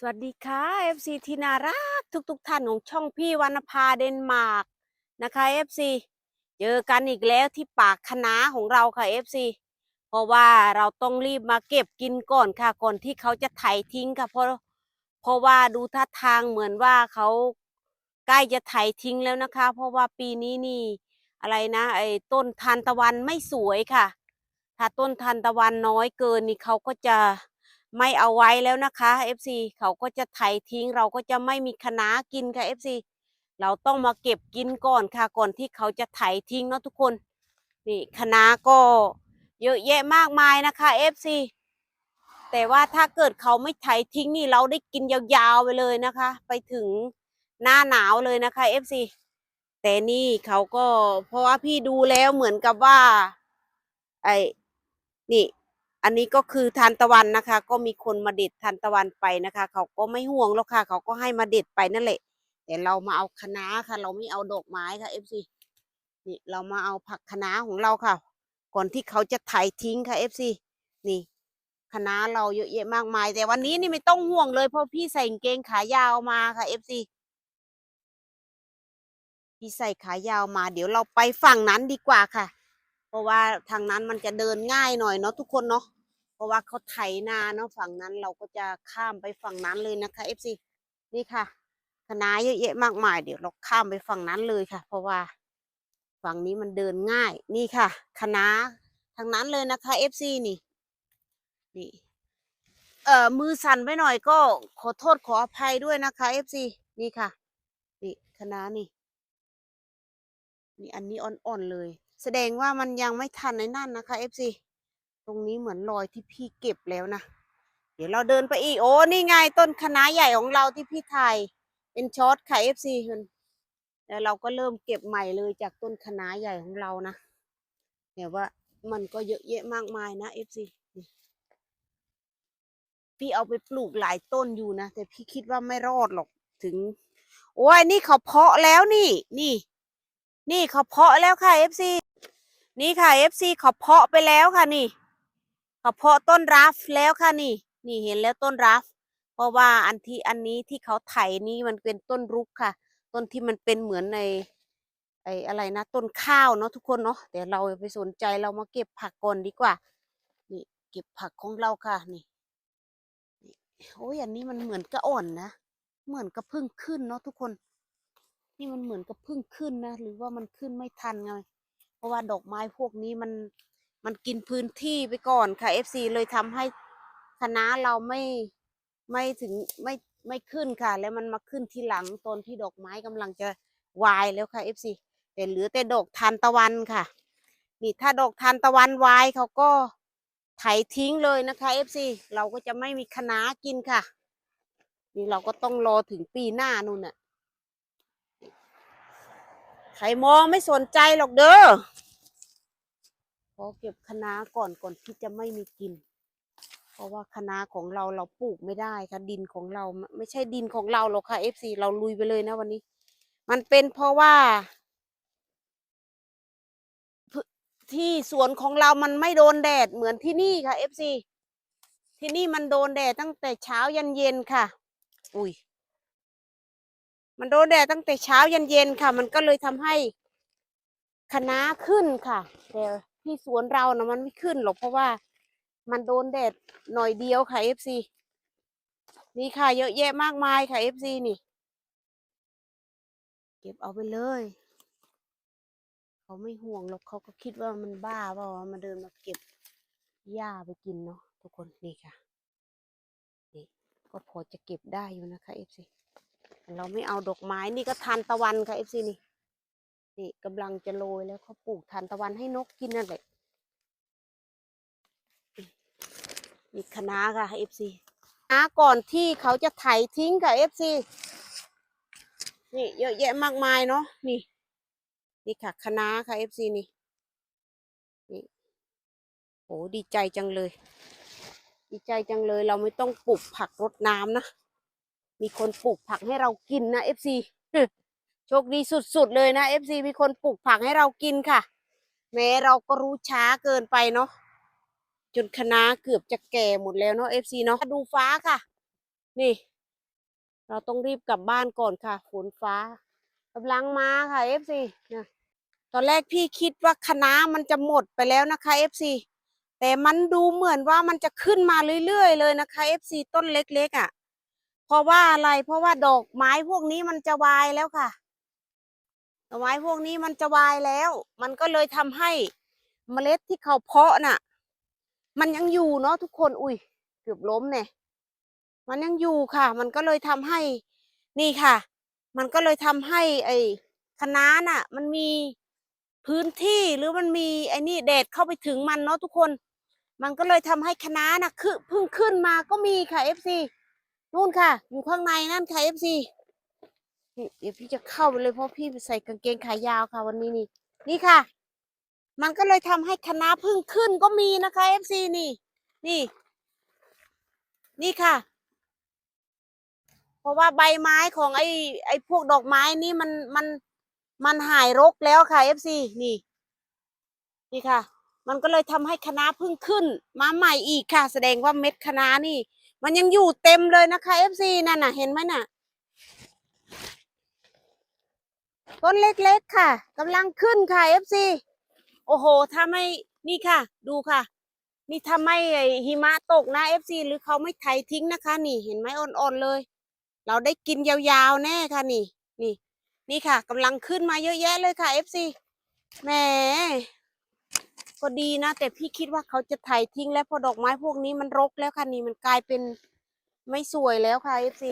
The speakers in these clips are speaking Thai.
สวัสดีค่ะ FC ที่น่ารักทุกๆทท่านของช่องพี่วรรณภาเดนมาร์กนะคะ FC เจอกันอีกแล้วที่ปากคณะของเราค่ะ FC เพราะว่าเราต้องรีบมาเก็บกินก่อนค่ะก่อนที่เขาจะไถทิ้งค่ะเพราะเพราะว่าดูท่าทางเหมือนว่าเขาใกล้จะไถทิ้งแล้วนะคะ เพราะว่าปีนี้นี่อะไรนะไอ้ต้นทานตะวันไม่สวยค่ะ ถ้าต้นทานตะวันน้อยเกินนี่เขาก็จะ ไม่เอาไว้แล้วนะคะ FC เขาก็จะไถทิ้งเราก็จะไม่มีคณะกินค่ะ FC เราต้องมาเก็บกินก่อนค่ะก่อนที่เขาจะไถทิ้งเนาะทุกคนนี่คณะก็เยอะแยะมากมายนะคะ FC แต่ว่าถ้าเกิดเขาไม่ไถทิ้งนี่เราได้กินยาวๆไปเลยนะคะ ไปถึงหน้าหนาวเลยนะคะ FC แต่นี่เขาก็เพราะว่าพี่ดูแล้วเหมือนกับว่า ไอ้นี่ อันนี้ก็คือทานตะวันนะคะ ก็มีคนมาเด็ดทานตะวันไปนะคะ เขาก็ไม่ห่วงหรอกค่ะ เขาก็ให้มาเด็ดไปนั่นแหละ แต่เรามาเอาคะน้าค่ะ เราไม่เอาดอกไม้ค่ะเอฟซีนี่เรามาเอาผักคะน้าของเราค่ะ ก่อนที่เขาจะไถทิ้งค่ะเอฟซีนี่คะน้าเราเยอะแยะมากมาย แต่วันนี้นี่ไม่ต้องห่วงเลยเพราะพี่ใส่กางเกงขายาวมาค่ะเอฟซีพี่ใส่ขายาวมา เดี๋ยวเราไปฝั่งนั้นดีกว่าค่ะ เพราะว่าทางนั้นมันจะเดินง่ายหน่อยเนาะทุกคนเนาะเพราะว่าเขาไถนาเนาะฝั่งนั้นเราก็จะข้ามไปฝั่งนั้นเลยนะคะ FC นี่ค่ะคณะเยอะแยะมากมายเดี๋ยวเราข้ามไปฝั่งนั้นเลยค่ะ เพราะว่าฝั่งนี้มันเดินง่ายนี่ค่ะคณะทางนั้นเลยนะคะ FC นี่นี่เอ่อมือสั่นไปหน่อยก็ขอโทษขออภัยด้วยนะคะ FC นี่ค่ะ นี่คณะนี่นี่อันนี้อ่อนๆเลย แสดงว่ามันยังไม่ทันในนั่นนะคะ FC ตรงนี้เหมือนรอยที่พี่เก็บแล้วนะ เดี๋ยวเราเดินไปอีก โอ้นี่ไงต้นคะน้าใหญ่ของเราที่พี่ถ่ายเป็นช็อตค่ะ FC คุณแล้วเราก็เริ่มเก็บใหม่เลยจากต้นคะน้าใหญ่ของเรานะแต่ว่ามันก็เยอะแยะมากมายนะ FC นี่พี่เอาไปปลูกหลายต้นอยู่นะ แต่พี่คิดว่าไม่รอดหรอกถึง โอ้ยนี่เขาเพาะแล้วนี่ นี่ นี่เขาเพาะแล้วค่ะ FC นี่ค่ะ FC เขาเพาะไปแล้วค่ะนี่เขาเพาะต้นราฟแล้วค่ะนี่ นี่เห็นแล้วต้นราฟเพราะว่าอันที่อันนี้ที่เขาไถนี่มันเป็นต้นรุกค่ะ ต้นที่มันเป็นเหมือนในไออะไรนะ ต้นข้าวเนาะทุกคนเนาะแต่เราอย่าไปสนใจเรามาเก็บผักก่อนดีกว่า นี่ เก็บผักของเราค่ะนี่โอ้ยอันนี้มันเหมือนกระอ่อนนะเหมือนกระพึ่งขึ้นเนาะทุกคน นี่มันเหมือนกับเพิ่งขึ้นนะหรือว่ามันขึ้นไม่ทันไง เพราะว่าดอกไม้พวกนี้มันมันกินพื้นที่ไปก่อนค่ะ FC เลยทำให้คณะเราไม่ไม่ถึงไม่ไม่ขึ้นค่ะ แล้วมันมาขึ้นทีหลังตอนที่ดอกไม้กำลังจะวายแล้วค่ะ FC แต่เหลือแต่ดอกทานตะวันค่ะ นี่ถ้าดอกทานตะวันวายเขาก็ไถทิ้งเลยนะคะ FC เราก็จะไม่มีคณะกินค่ะ นี่เราก็ต้องรอถึงปีหน้านู่นน่ะ ใครมองไม่สนใจหรอกเด้อขอเก็บคะน้าก่อนก่อนที่จะไม่มีกิน เพราะว่าคะน้าของเราเราปลูกไม่ได้ค่ะดินของเราไม่ใช่ดินของเราหรอกค่ะ FC เราลุยไปเลยนะวันนี้ มันเป็นเพราะว่า ที่สวนของเรามันไม่โดนแดดเหมือนที่นี่ค่ะ FC ที่นี่มันโดนแดดตั้งแต่เช้ายันเย็นค่ะ อุ้ย มันโดนแดดตั้งแต่เช้ายันเย็นค่ะ มันก็เลยทำให้คะน้าขึ้นค่ะแต่ที่สวนเรานะมันไม่ขึ้นหรอกเพราะว่ามันโดนแดดหน่อยเดียวค่ะ FC นี่ค่ะ เยอะแยะมากมายค่ะ FC นี่ เก็บเอาไปเลย เขาไม่ห่วงหรอกเขาก็คิดว่ามันบ้าเปล่าวะมาเดินมาเก็บหญ้าไปกินเนาะทุกคนนี่ค่ะนี่ก็พอจะเก็บได้อยู่นะคะ FC เราไม่เอาดอกไม้นี่ก็ทานตะวันค่ะเอฟซีนี่นี่กำลังจะโรยแล้วเขาปลูกทานตะวันให้นกกินนั่นแหละนี่คะน้าค่ะเอฟซีนาก่อนที่เขาจะไถทิ้งค่ะเอฟซีนี่เยอะแยะมากมายเนาะนี่นี่ค่ะคะน้าค่ะเอฟซีนี่นี่โอ้ดีใจจังเลย ดีใจจังเลยเราไม่ต้องปลูกผักรดน้ำนะ มีคนปลูกผักให้เรากินนะเอฟซีโชคดีสุดๆเลยนะเอฟซีมีคนปลูกผักให้เรากินค่ะ แม้เราก็รู้ช้าเกินไปเนาะจนคณะเกือบจะแก่หมดแล้วเนาะเอฟซีเนาะดูฟ้าค่ะ นี่ เราต้องรีบกลับบ้านก่อนค่ะฝนฟ้ากำลังมาค่ะ FC นะตอนแรกพี่คิดว่าคณะมันจะหมดไปแล้วนะคะ FC แต่มันดูเหมือนว่ามันจะขึ้นมาเรื่อยๆเลยนะคะ FC ต้นเล็กๆอะ่ะ เพราะว่าอะไร เพราะว่าดอกไม้พวกนี้มันจะวายแล้วค่ะ ดอกไม้พวกนี้มันจะวายแล้ว มันก็เลยทำให้เมล็ดที่เขาเพาะน่ะ มันยังอยู่เนาะทุกคน อุ้ยเกือบล้มเนี่ย มันยังอยู่ค่ะ มันก็เลยทำให้นี่ค่ะ มันก็เลยทำให้ ไอ้คณะน่ะ มันมีพื้นที่หรือมันมีไอ้นี่แดดเข้าไปถึงมันเนาะทุกคน มันก็เลยทำให้คณะน่ะคือเพิ่งขึ้นมาก็มีค่ะ FC นู่นค่ะ อยู่ข้างในนั่นค่ะ FC นี่เดี๋ยวพี่จะเข้าไปเลยเพราะพี่ใส่กางเกงขายาวค่ะ วันนี้นี่ นี่ค่ะ มันก็เลยทำให้คณะพิ่งขึ้นก็มีนะคะ FC นี่ นี่ นี่ค่ะ เพราะว่าใบไม้ของไอ้ไอ้พวกดอกไม้นี่มันมันมันหายรกแล้วค่ะ FC นี่ นี่ค่ะ มันก็เลยทำให้คณะพิ่งขึ้น มาใหม่อีกค่ะ แสดงว่าเม็ดคณะนี่ มันยังอยู่เต็มเลยนะคะ FC นั่นน่ะเห็นไหมน่ะ ต้นเล็กๆค่ะกำลังขึ้นค่ะ FC โอ้โหถ้าไม่นี่ค่ะ ดูค่ะ นี่ถ้าไม่หิมะตกนะ FC หรือเขาไม่ไถทิ้งนะคะ นี่เห็นไหมอ่อนๆเลย เราได้กินยาวๆแน่ค่ะนี่ นี่ นี่ค่ะกำลังขึ้นมาเยอะแยะเลยค่ะ FC แหม ก็ดีนะ แต่พี่คิดว่าเขาจะไถทิ้งแล้วพอดอกไม้พวกนี้มันรกแล้วค่ะนี่มันกลายเป็นไม่สวยแล้วค่ะเอฟซี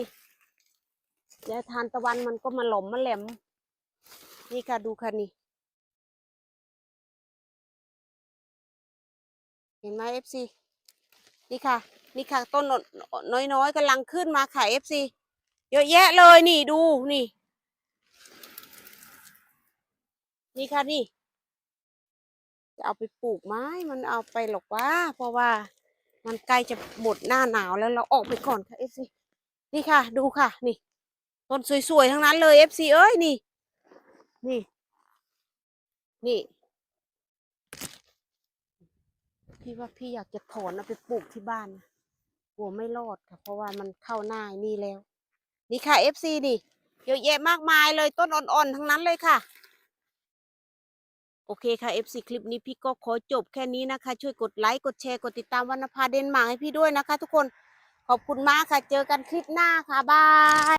ยาทานตะวันมันก็มาหลอมมาแหลม นี่ค่ะดูค่ะนี่ เห็นไหม FC นี่ค่ะ นี่ค่ะ ต้นน้อยๆกำลังขึ้นมาค่ะ FC เยอะแยะเลยนี่ดูนี่ นี่ค่ะนี่ จะเอาไปปลูกไม้มันเอาไปหรอกว่า เพราะว่ามันใกล้จะหมดหน้าหนาวแล้วเราออกไปก่อนค่ะ FC นี่ค่ะ ดูค่ะ นี่ต้นสวยๆทั้งนั้นเลย FC เอ้ยนี่ นี่ นี่พี่ว่าพี่อยากจะถอนเอาไปปลูกที่บ้านกลัวไม่รอดค่ะ เพราะว่ามันเข้าหน้านี่แล้ว นี่ค่ะ FC นี่เยอะแยะมากมายเลยต้นอ่อนๆทั้งนั้นเลยค่ะ โอเคค่ะ FC คลิปนี้พี่ก็ขอจบแค่นี้นะคะ ช่วยกดไลค์ กดแชร์ กดติดตามวรรณภาเดนมาร์กให้พี่ด้วยนะคะ ทุกคน ขอบคุณมากค่ะ เจอกันคลิปหน้าค่ะ บาย